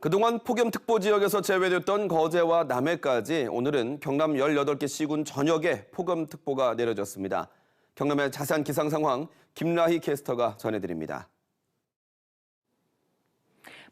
그동안 폭염특보 지역에서 제외됐던 거제와 남해까지 오늘은 경남 18개 시군 전역에 폭염특보가 내려졌습니다. 경남의 자세한 기상 상황 김라희 캐스터가 전해드립니다.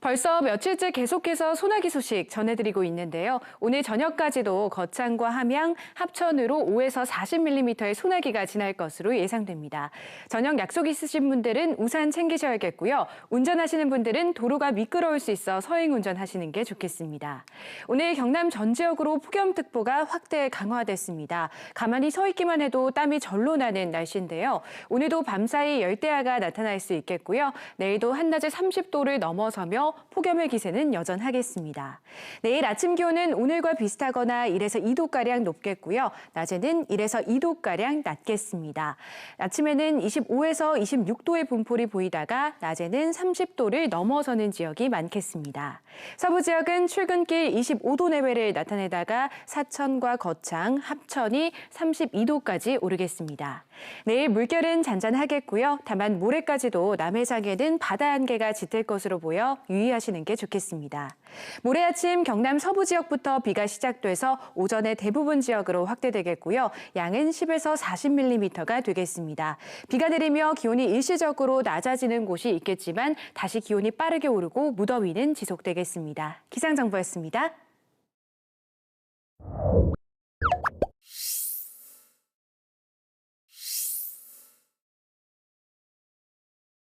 벌써 며칠째 계속해서 소나기 소식 전해드리고 있는데요. 오늘 저녁까지도 거창과 함양, 합천으로 5에서 40mm의 소나기가 지날 것으로 예상됩니다. 저녁 약속 있으신 분들은 우산 챙기셔야겠고요. 운전하시는 분들은 도로가 미끄러울 수 있어 서행 운전하시는 게 좋겠습니다. 오늘 경남 전 지역으로 폭염특보가 확대 강화됐습니다. 가만히 서 있기만 해도 땀이 절로 나는 날씨인데요. 오늘도 밤사이 열대야가 나타날 수 있겠고요. 내일도 한낮에 30도를 넘어서며 폭염의 기세는 여전하겠습니다. 내일 아침 기온은 오늘과 비슷하거나 1에서 2도가량 높겠고요. 낮에는 1에서 2도가량 낮겠습니다. 아침에는 25에서 26도의 분포를 보이다가 낮에는 30도를 넘어서는 지역이 많겠습니다. 서부 지역은 출근길 25도 내외를 나타내다가 사천과 거창, 합천이 32도까지 오르겠습니다. 내일 물결은 잔잔하겠고요. 다만 모레까지도 남해상에는 바다 안개가 짙을 것으로 보여 유의하시는 게 좋겠습니다. 모레 아침 경남 서부 지역부터 비가 시작돼서 오전에 대부분 지역으로 확대되겠고요. 양은 10에서 40mm가 되겠습니다. 비가 내리며 기온이 일시적으로 낮아지는 곳이 있겠지만 다시 기온이 빠르게 오르고 무더위는 지속되겠습니다. 기상정보였습니다.